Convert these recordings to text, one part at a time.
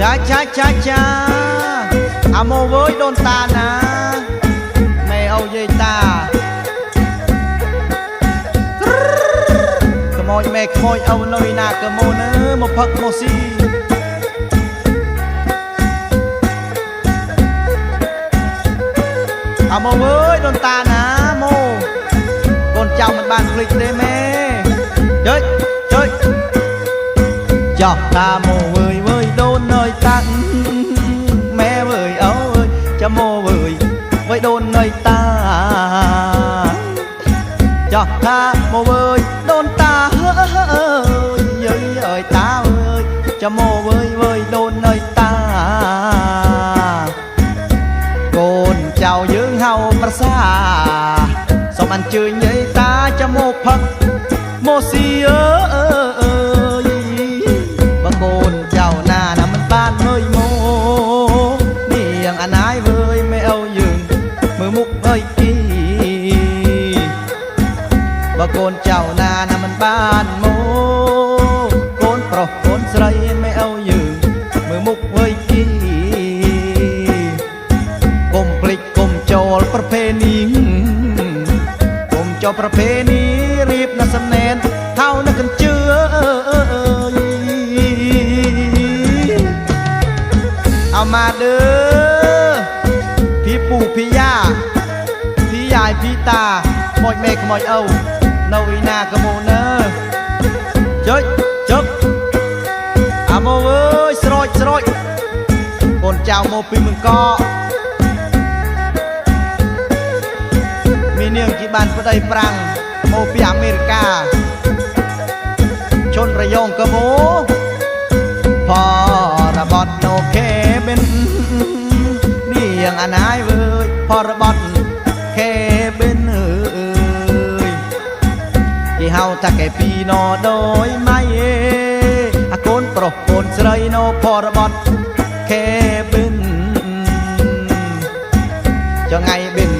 ចាចាចាចាអាមកវើយដូនតាណាម៉ែអូយាយតាក្មួយម៉ែក្មួយអូនុយណាកមូនអើមកផឹកមកស៊ីអាមកវើយដូនតាណាមកកូនចៅមិនបានភ្លេចទេម៉ែជើចជើច cho ta mô tha mồ ơi đôn ta hỡi ơi nhớ ơi ta ơi cho mồ ប្រភេនីរៀបណាស់សំណែនថៅនឹកកញ្ជឿអមាដឺពីពូពីយ៉ាពីយ៉ាយពីតាខ្មោចមេខ្មោចអ៊ូនៅអ៊ីណាកមូនើចុចចុកអាមកអើយស្រោចស្រោចកូនចៅមកពីមង្កក នាងជាបានប្តីប្រាំងមកពីអាមេរិកាជនរយងកមូផរបត់ណូខេបិននាងអណាយវើយផរបត់ខេបិនអើយគេហៅថាកែពីណដោយម៉ៃអេអាកូនប្រុសកូនស្រីណូផរបត់ខេបិនចងៃបិន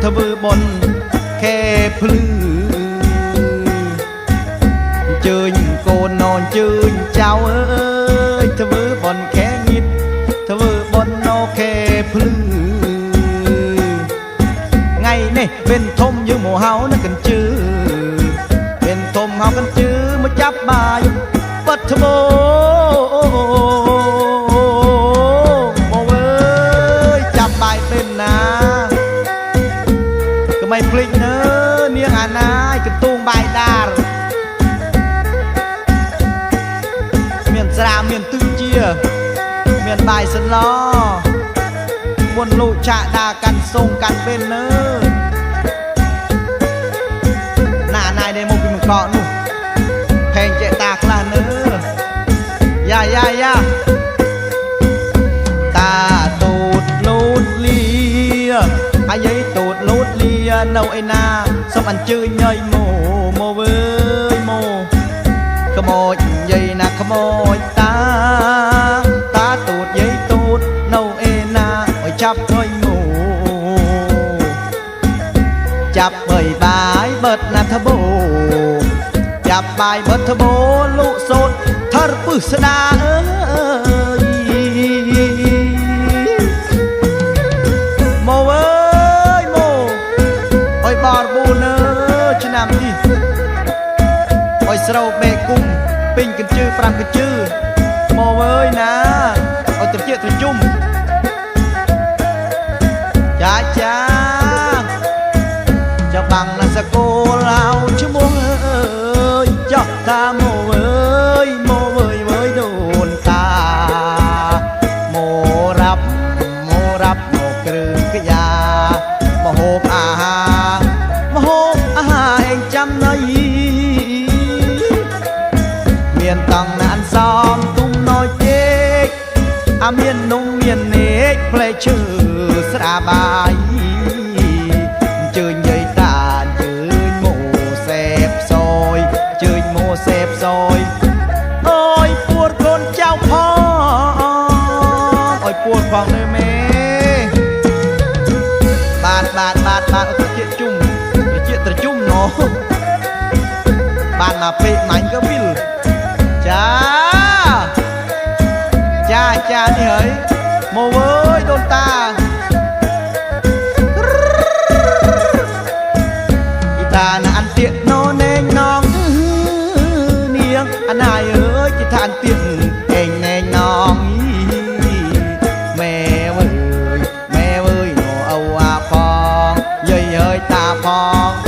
វើយមកធ្វើបនខេភ្លឺអញ្ជើញកូនននជើញចៅអើយធ្វើបនខេងិតធ្វើបនអូខេភ្លឺថ្ងៃនេះពេលធំយើងមកហៅនៅកញ្ជើពេលធំហៅកញ្ជើមកចាប់បាយបាត់ធ្មោមក ស្រាមានទឹះជាមានបាយសន្លមុនលូចាក់ដាកាន់សូងកាន់ពេលនៅណាណាយដែលមកពីមកកនោះផេងចេតាខ្លះនៅយ៉ាយ៉ាយ៉ាតាទូតលូតលីអាយឯងទូតលូតលីនៅឯណាសូមអញ្ជើញញយម៉ូម៉ូវើយម៉ូកុំអោច មួយតាតាទូតយាយទូតនៅឯណាអើយចាប់អើយងូចាប់អើយបាយបិទណាត់ធបូចាប់បាយបិទធបូលុសូនថរពឹសស្ដាអើយមកអើយមកអើយបរបូនអើឆ្នាំនេះអើយស្រូវបេគុំ ពេញកញ្ជើ5កញ្ជើមកអើយណាអុយត្រជាត្រជុំ ញមកសេបសយអើយពួរកូនចៅផងអើយពួលផងនៅមេបាទបាទបាទបាទអត់ត្រជាជុំត្រជាត្រជុំណោបានមកពេកមាញ់ក៏វិលចាចាចានេះហើយមកអើយដូនតាអ៊ី តាផង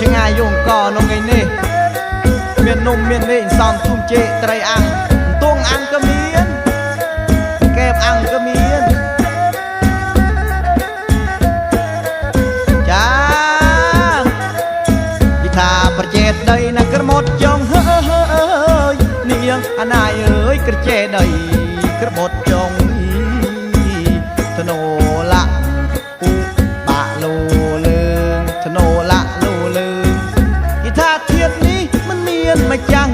ឆ្ងាយយងកក្នុងថ្ងៃនេះ មាននំមានលេងសំទុំជេកត្រីអាំងទងអាំងក៏មានកែបអាំងក៏មានចាយីថាប្រជេតដីណាក្រមុតចងហើយនាងអណាយអើយក្រជេដីក្រ មានមកចាំង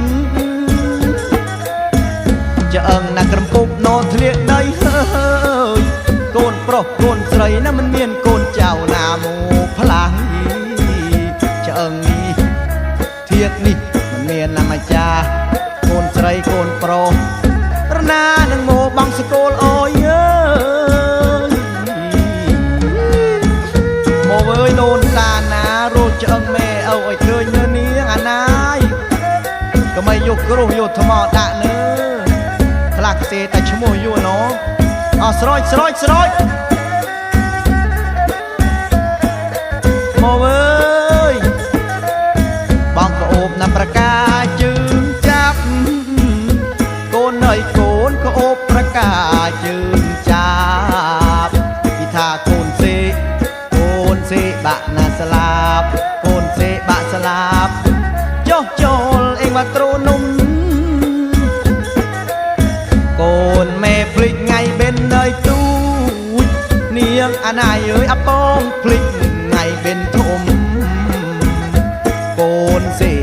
ចអឹងណាក្រំពុកណោធ្លាកដីហើយកូនប្រុសកូនស្រីណាมันមានកូន យកុំឲ្យយកគ្រោះយកថ្មដាក់នៅខ្លះខ្សេតែឈ្មោះយួរណោអស់ស្រោចស្រោចស្រោច អាណាយអើយអបងភ្លេចថ្ងៃបិណ្ឌធំកូនសេ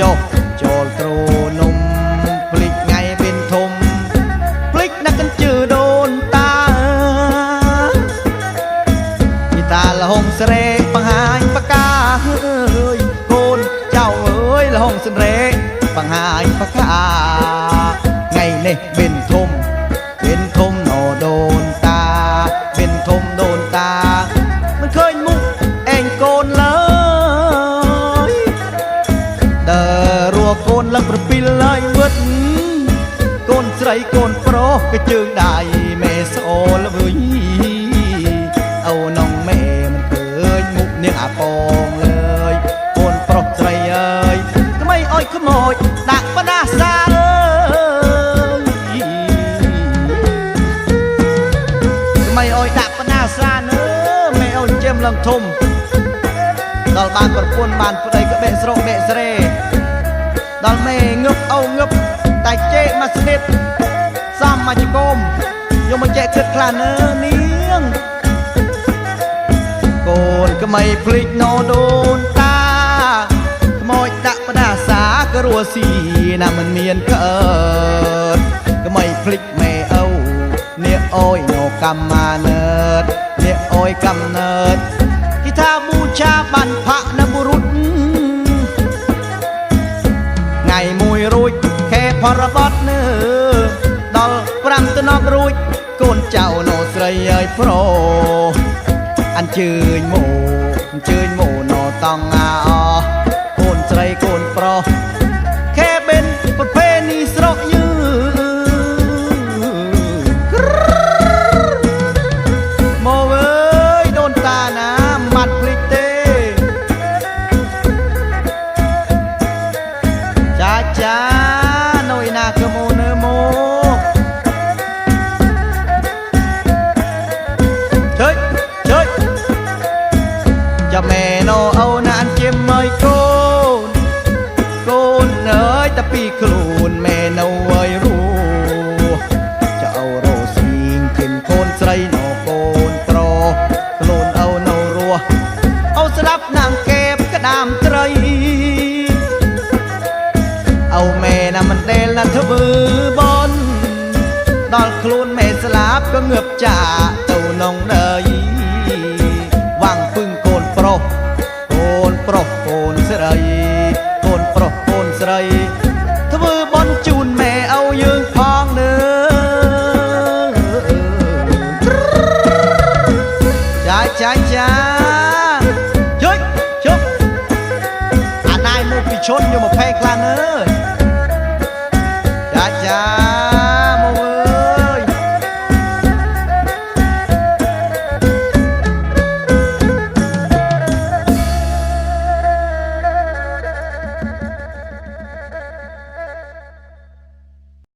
ចុះចូលត្រូនំភ្លេចថ្ងៃបិណ្ឌធំភ្លេចណាស់កញ្ជើដូនតាពីតាលហងស្រេកបង្ហាញបកាអើយកូនចៅអើយលហងស្រេកបង្ហាញបកា កូនឡើងប្រពីលហើយវឹតកូនស្រីកូនប្រុសក៏ជើងដៃមេសូលវើយអូនងមេមិនឃើញមុខនាងអាពងលើយកូនប្រុសស្រីអើយថ្មីអោយខ្មោចដាក់បដាសាអើយថ្មីអោយដាក់បដាសានើមេអូនជិមឡើងធំដល់បានប្រពន្ធបានប្តីក៏បេះស្រុកបេះស្រេ ដល់មេងឹបអូងឹបតែជេកមកស្និតសំមកជគុំយកមកចែកគិតខ្លះនើនាងកូនក្មៃភ្លេចណោដូនតាខ្មោចដាក់ផ្ដាសាក៏រួស៊ីណាមិនមានកើតក្មៃភ្លេចមេអូវនាងអើយណោកម្មមាណើតនាងអើយកំណើតគិថាប៊ូចាបានផាក់ ខែផរបត់នើដល់5តំណប់រួចកូនចៅណោស្រីអើយប្រុសអញ្ជើញមកអញ្ជើញមកណតង់អាអកូនស្រីកូនប្រុស តែពីខ្លួនមែនអើយរស់ចៅរស់ស្រីគឹមកូនស្រីណោកូនប្រុសខ្លួនអូននៅរស់អូស្លាប់នាងកែបក្តាមត្រីអូមែនណាមិនដែលណាធ្វើបនដល់ខ្លួនមែនស្លាប់ក៏ងើបចាទៅនងដើ ชนอยู่มาแพกลานเอ้ยจ้าจ้า